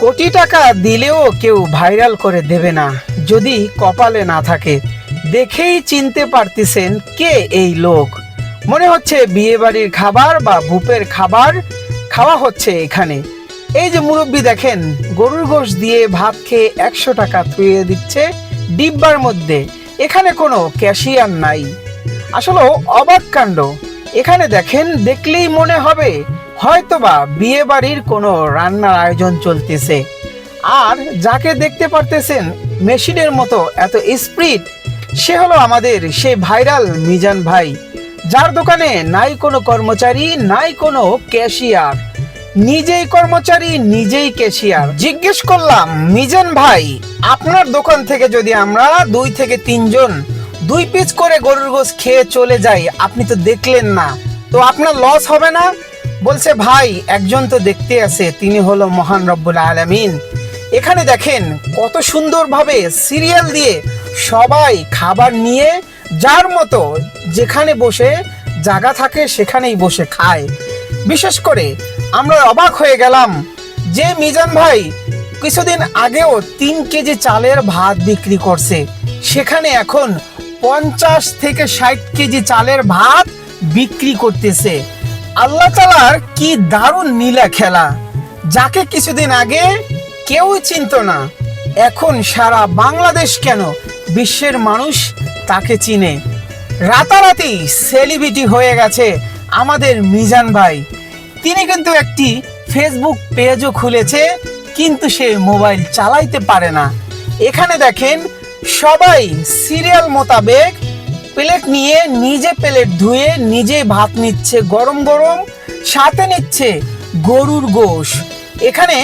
কোটি টাকা দিলেও কেউ ভাইরাল করে দেবে না, যদি কপালে না থাকে। দেখেই চিনতে পারতেছেন কে এই লোক। মনে হচ্ছে বিয়ে বাড়ির খাবার বা ভূপের খাবার খাওয়া হচ্ছে এখানে। এই যে মুরব্বী দেখেন, গরুর গোশ দিয়ে ভাত খেয়ে একশো টাকা থুয়ে দিচ্ছে ডিব্বার মধ্যে। এখানে কোনো ক্যাশিয়ার নাই। আসলে অবাক কাণ্ড। এখানে দেখেন, দেখলেই মনে হবে হয়তোবা বিয়ে বাড়ির কোনো রান্নার আয়োজন চলতেছে। আর যাকে দেখতে পারতেছেন মেশিনের মতো এত স্প্রিট সে হলো আমাদের সে ভাইরাল মিজান ভাই, যার দোকানে নাই কোনো কর্মচারী, নাই কোনো ক্যাশিয়ার। নিজেই কর্মচারী, নিজেই ক্যাশিয়ার। জিজ্ঞেস করলাম, মিজান ভাই, আপনার দোকান থেকে যদি আমরা দুই থেকে তিনজন দুই পিস করে গরুর গোস খেয়ে চলে যাই, আপনি তো দেখলেন না। তো আপনার লস হবে না? বলছে, ভাই, একজন তো দেখতে আছে, তিনি হলো মহান রব্বুল আলামিন। এখানে দেখেন, কত সুন্দরভাবে সিরিয়াল দিয়ে সবাই খাবার নিয়ে যার মতো যেখানে বসে জায়গা থাকে সেখানেই বসে খায়। বিশেষ করে আমরা অবাক হয়ে গেলাম যে মিজান ভাই কিছুদিন আগেও তিন কেজি চালের ভাত বিক্রি করছে। সেখানে এখন পঞ্চাশ থেকে ষাট কেজি চালের ভাত বিক্রি করতেছে। আল্লাহ তালার কি দারুণ নীলা খেলা, যাকে কিছুদিন আগে কেউ চিনত না, এখন সারা বাংলাদেশ কেন বিশ্বের মানুষ তাকে চিনে? রাতারাতি সেলিব্রিটি হয়ে গেছে আমাদের মিজান ভাই। তিনি কিন্তু একটি ফেসবুক পেজও খুলেছে, কিন্তু সে মোবাইল চালাইতে পারে না। এখানে দেখেন, সবাই সিরিয়াল মোতাবেক প্লেট নিয়ে নিজে প্লেট ধুয়ে নিজে ভাত নিচ্ছে, গরম গরম সাথে নিচ্ছে গরুর গোশ। এখানে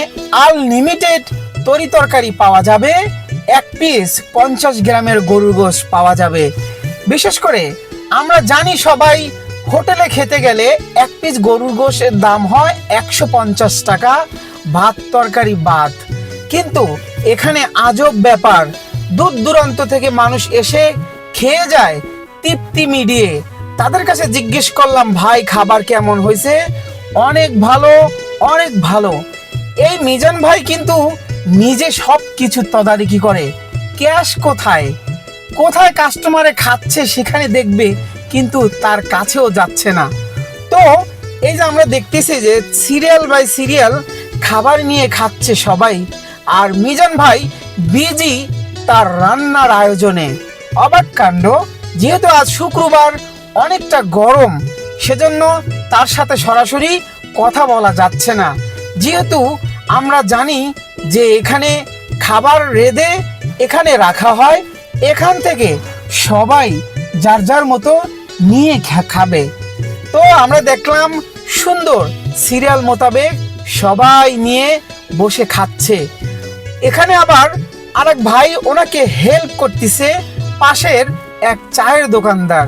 আনলিমিটেড তরি তরকারি পাওয়া যাবে, এক পিস পঞ্চাশ গ্রামের গরুর গোশ পাওয়া যাবে। বিশেষ করে আমরা জানি সবাই হোটেলে খেতে গেলে এক পিস গরুর গোশের দাম হয় একশো পঞ্চাশ টাকা, ভাত তরকারি বাদ। কিন্তু এখানে আজব ব্যাপার, দূর দূরান্ত থেকে মানুষ এসে খেয়ে যায় তৃপ্তি মিডিয়ে তাদের কাছে জিজ্ঞেস করলাম, ভাই, খাবার কেমন হয়েছে? অনেক ভালো অনেক ভালো। এই মিজান ভাই কিন্তু নিজে সব কিছু তদারকি করে। ক্যাশ কোথায়? কোথায় কাস্টমারে খাচ্ছে সেখানে দেখবে, কিন্তু তার কাছেও যাচ্ছে না। তো, এই যে আমরা দেখতেছি যে সিরিয়াল বাই সিরিয়াল খাবার নিয়ে খাচ্ছে সবাই, আর মিজান ভাই বিজি তার রান্নার আয়োজনে। অবাক কাণ্ড যেহেতু আজ শুক্রবার অনেকটা গরম, সেজন্য তার সাথে সরাসরি কথা বলা যাচ্ছে না। যেহেতু আমরা জানি যে এখানে খাবার রেঁধে এখানে রাখা হয়, এখান থেকে সবাই যার যার মতো নিয়ে খাবে। তো আমরা দেখলাম সুন্দর সিরিয়াল মোতাবেক সবাই নিয়ে বসে খাচ্ছে। এখানে আবার আরেক ভাই ওনাকে হেল্প করতেছে পাশের এক চায়ের দোকানদার।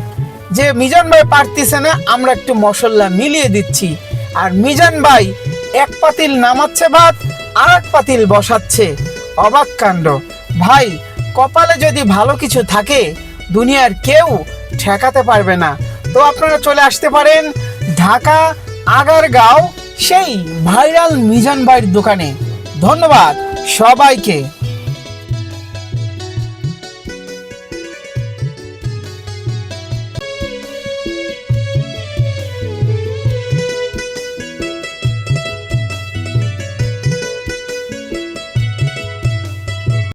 যে মিজান ভাই পারতেছে না, আমরা একটু মশলা মিলিয়ে দিচ্ছি। আর মিজান ভাই এক পাতিল নামাচ্ছে ভাত আর এক পাতিল বসাচ্ছে। অবাক কাণ্ড। ভাই, কপালে যদি ভালো কিছু থাকে, দুনিয়ার কেউ ঠেকাতে পারবে না। তো আপনারা চলে আসতে পারেন ঢাকা, আগারগাঁও, সেই ভাইরাল মিজান ভাইয়ের দোকানে। ধন্যবাদ সবাইকে।